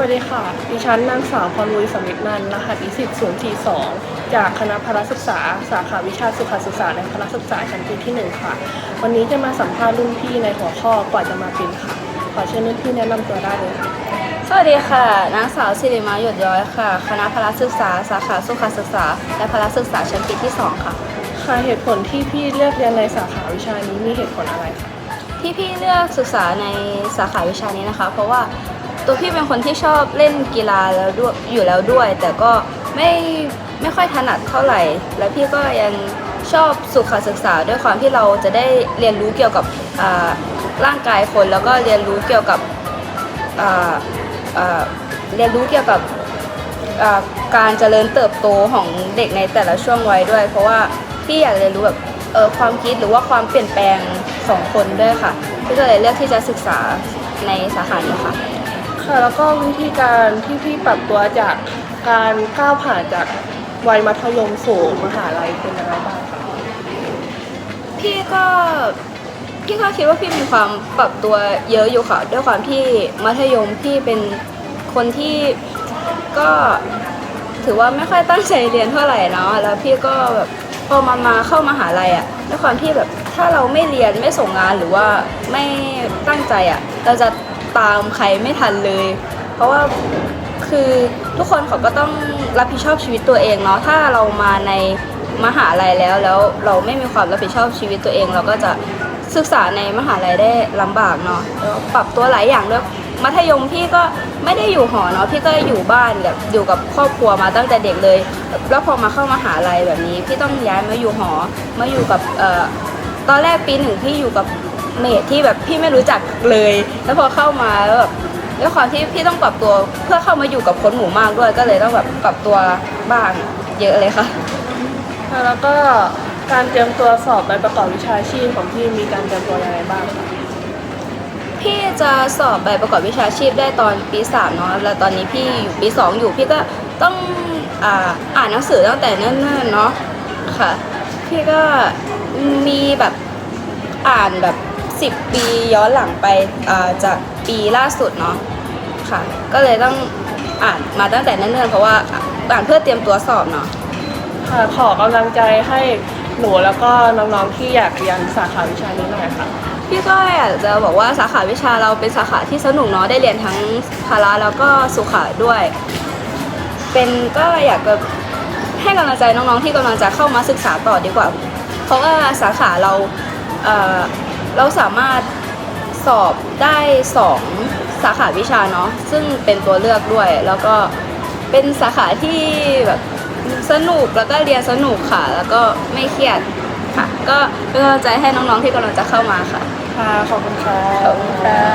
วัสดีค่ะ ดิฉันนางสาวพรลุยสมิทนันท์รหัสนิสิต042 จากคณะพละศึกษา สาขาวิชาสุขศึกษาในพละศึกษาชั้นปีที่ 1 ค่ะ วันนี้จะมาสัมภาษณ์รุ่นพี่ในหัวข้อกว่าจะมาเป็นค่ะ ขอเชิญรุ่นพี่แนะนำตัวได้เลยค่ะ สวัสดีค่ะ นางสาวสิริมาหยดย้อยค่ะ คณะพละศึกษา สาขาสุขศึกษา และพละศึกษาชั้นปีที่ 2 ค่ะ ค่ะ เหตุผลที่พี่เลือกเรียนในสาขาวิชานี้มีเหตุผลอะไรคะที่พี่เลือกศึกษาในสาขาวิชานี้นะคะ เพราะว่า ตัวพี่เป็นคนที่ชอบเล่นกีฬาแล้วด้วยอยู่แล้วด้วย แต่ก็ไม่ไม่ค่อยถนัดเท่าไหร่ แล้วพี่ก็ยังชอบสุขศึกษาด้วยความที่เราจะได้เรียนรู้เกี่ยวกับร่างกายคน แล้วก็เรียนรู้เกี่ยวกับเรียนรู้เกี่ยวกับการเจริญเติบโตของเด็กในแต่ละช่วงวัยด้วย เพราะว่าพี่อยากเรียนรู้แบบความคิดหรือว่าความเปลี่ยนแปลงของคนด้วยค่ะพี่ก็เลยเลือกที่จะศึกษาในสาขานี้ค่ะ ค่ะแล้วก็วิธีการที่พี่ปรับตัวจากการก้าวผ่านจากวัยมัธยมสู่มหาลัยเป็นยังไงบ้างคะพี่ก็พี่ก็คิดว่าพี่มีความปรับตัวเยอะอยู่ค่ะ ด้วยความที่มัธยมพี่เป็นคนที่ก็ถือว่าไม่ค่อยตั้งใจเรียนเท่าไหร่เนาะแล้วพี่ก็แบบพอมามาเข้ามหาลัยอะ่ะด้วยความที่แบบถ้าเราไม่เรียนไม่ส่งงานหรือว่าไม่ตั้งใจอะ่ะเราจะ ตามใครไม่ทันเลย เพราะว่าคือทุกคนเขาก็ต้องรับผิดชอบชีวิตตัวเองเนาะถ้าเรามาในมหาลัยแล้วแล้วเราไม่มีความรับผิดชอบชีวิตตัวเอง เราก็จะศึกษาในมหาลัยได้ลำบากเนาะแล้วปรับตัวหลายอย่างด้วยมัธยมพี่ก็ไม่ได้อยู่หอเนาะพี่ก็อยู่บ้านแบบอยู่กับครอบครัวมาตั้งแต่เด็กเลย แล้วพอมาเข้ามหาลัยแบบนี้ พี่ต้องย้ายมาอยู่หอมาอยู่กับเอ่อตอนแรกปีหนึ่งพี่อยู่กับ เมทที่แบบพี่ไม่รู้จักเลย แล้วพอเข้ามาแล้วแบบด้วยความที่พี่ต้องปรับตัวเพื่อเข้ามาอยู่กับคนหมู่มากด้วยก็เลยต้องแบบปรับตัวบ้างเยอะเลยค่ะค่ะ แล้วก็การเตรียมตัวสอบใบประกอบวิชาชีพของพี่มีการเตรียมตัวยังไงบ้างคะพี่จะสอบใบประกอบวิชาชีพได้ตอนปีสามเนาะแล้วตอนนี้พี่อยู่ปีสองอยู่พี่ก็ต้องอ่าอ่านหนังสือตั้งแต่เนิ่นๆเนาะค่ะ พี่ก็มีแบบอ่านแบบ 10 ปีย้อนหลังไปอ่าจากปีล่าสุดเนาะค่ะ ก็เลยต้องอ่านมาตั้งแต่เนิ่นๆเพราะว่าอ่านเพื่อเตรียมตัวสอบเนาะค่ะขอกำลังใจให้หนูแล้วก็น้องๆที่อยากเรียนสาขาวิชานี้หน่อยค่ะพี่ก็อยากจะบอกว่าสาขาวิชาเราเป็นสาขาที่สนุกเนาะได้เรียนทั้งพละแล้วก็สุขะด้วย เป็นก็อยากจะให้กำลังใจน้องๆที่กำลังจะเข้ามาศึกษาต่อดีกว่า เพราะว่าสาขาเราเอ่อ เราสามารถสอบได้สองสาขาวิชาเนาะซึ่งเป็นตัวเลือกด้วย แล้วก็เป็นสาขาที่แบบสนุกแล้วก็เรียนสนุกค่ะ แล้วก็ไม่เครียดค่ะ ก็เป็นกำลังใจให้น้องๆที่กำลังจะเข้ามาค่ะ ค่ะ ขอบคุณค่ะ ขอบคุณค่ะ